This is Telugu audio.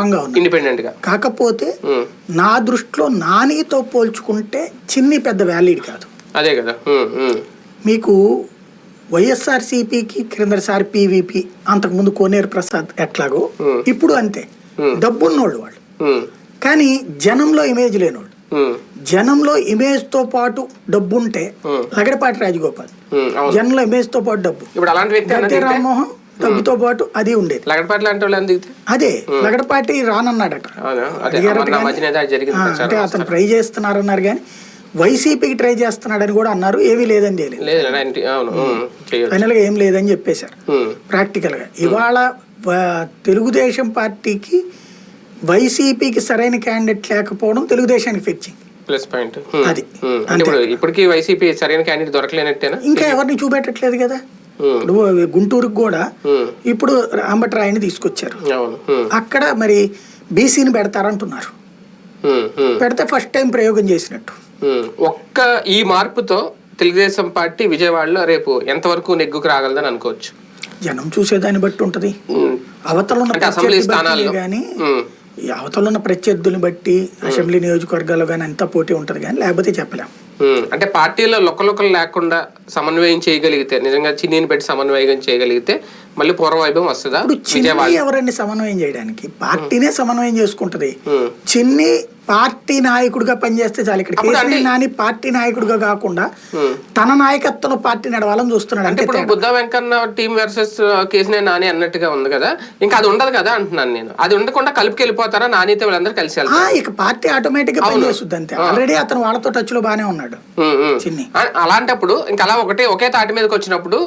ఇండిపెండెంట్గా కాకపోతే నా దృష్టిలో నానితో పోల్చుకుంటే చిన్ని పెద్ద వ్యాలిడ్ కాదు. అదే కదా. మీకు వైఎస్ఆర్సీపీకి క్రిందసారి పీవీపీ అంతకుముందు కోనేరు ప్రసాద్ ఎట్లాగో. ఇప్పుడు అంతే. డబ్బున్నోళ్ళు వాళ్ళు. కానీ జనంలో ఇమేజ్ లేనోళ్ళు. జనంలో ఇమేజ్తో పాటు డబ్బు ఉంటే. లగడపాటి రాజగోపాల్. జనంలో ఇమేజ్తో పాటు డబ్బు. రామ్మోహన్ డబ్బుతో పాటు అది ఉండేది. లగడపాటి లాంటి వాళ్ళు దిగితే అదే లగడపాటి రానన్నాడట. అంటే అతను ట్రై చేస్తున్నారన్నారు కానీ వైసీపీకి ట్రై చేస్తున్నాడని కూడా అన్నారు ఏమీ లేదని తెలియదు. ఫైనల్గా ఏం లేదని చెప్పేశారు. ప్రాక్టికల్గా ఇవాళ తెలుగుదేశం పార్టీకి వైసీపీకి సరైన క్యాండిడేట్ లేకపోవడం తెలుగుదేశానికి ఫెచ్చింగ్ ప్లస్ పాయింట్ అది. ఇప్పటికీ వైసీపీ సరైన క్యాండిడేట్ దొరకలేనట్టేనా? ఇంకా ఎవరిని చూపెట్టట్లేదు కదా? ఇప్పుడు గుంటూరుకు కూడా ఉమ్, ఇప్పుడు అంబట్రాయని తీసుకొచ్చారు. ఉమ్, అక్కడ మరి బీసీని పెడతారంటున్నారు. పెడితే ఫస్ట్ టైం ప్రయోగం చేసినట్టు. ఒక్క ఈ మార్పుతో తెలుగుదేశం పార్టీ విజయవాడలో రేపు ఎంతవరకు నెగ్గుకు రాగలదని అనుకోవచ్చు? జనం చూసేదాన్ని బట్టి ఉంటది. అవతల ఉన్న కానీ అవతల ఉన్న ప్రత్యర్థుల్ని బట్టి అసెంబ్లీ నియోజకవర్గాల్లో కానీ ఎంత పోటీ ఉంటది కానీ లేకపోతే చెప్పలేం. ఉమ్, అంటే పార్టీలో లొక్కలొక్కలు లేకుండా సమన్వయం చేయగలిగితే నిజంగా చిన్నీని పెట్టి సమన్వయం చేయగలిగితే మళ్ళీ పూర్వవైభవం వస్తుందా? చిన్ని ఎవరండి సమన్వయం చేయడానికి? పార్టీనే సమన్వయం చేసుకుంటది. చిన్ని పార్టీ నాయకుడిగా పనిచేస్తే చాలు ఇక్కడ కేసీఆర్ నాని పార్టీ నాయకుడిగా కాకుండా. తన నాయకత్వంలో పార్టీ నడవాలని చూస్తున్నాడు. అంటే ఇప్పుడు బుద్ధ వెంకన్న టీం వర్సెస్ కేసీనే నాని అన్నట్టుగా ఉంది కదా. ఇంకా అది ఉండదు కదా అంటున్నాను నేను. అది ఉండకుండా కలిపికి వెళ్ళిపోతారా? నానితో వీళ్ళందరూ కలిసి ఇక పార్టీ ఆటోమేటిక్గా పనిచేస్తుంది అంతే. ఆల్రెడీ అతను వాళ్ళతో టచ్లో బానే ఉన్నాడు. చిన్ని. అలాంటప్పుడు ఇంకా అలా ఒకటే ఒకే తాటి మీదకి వచ్చినప్పుడు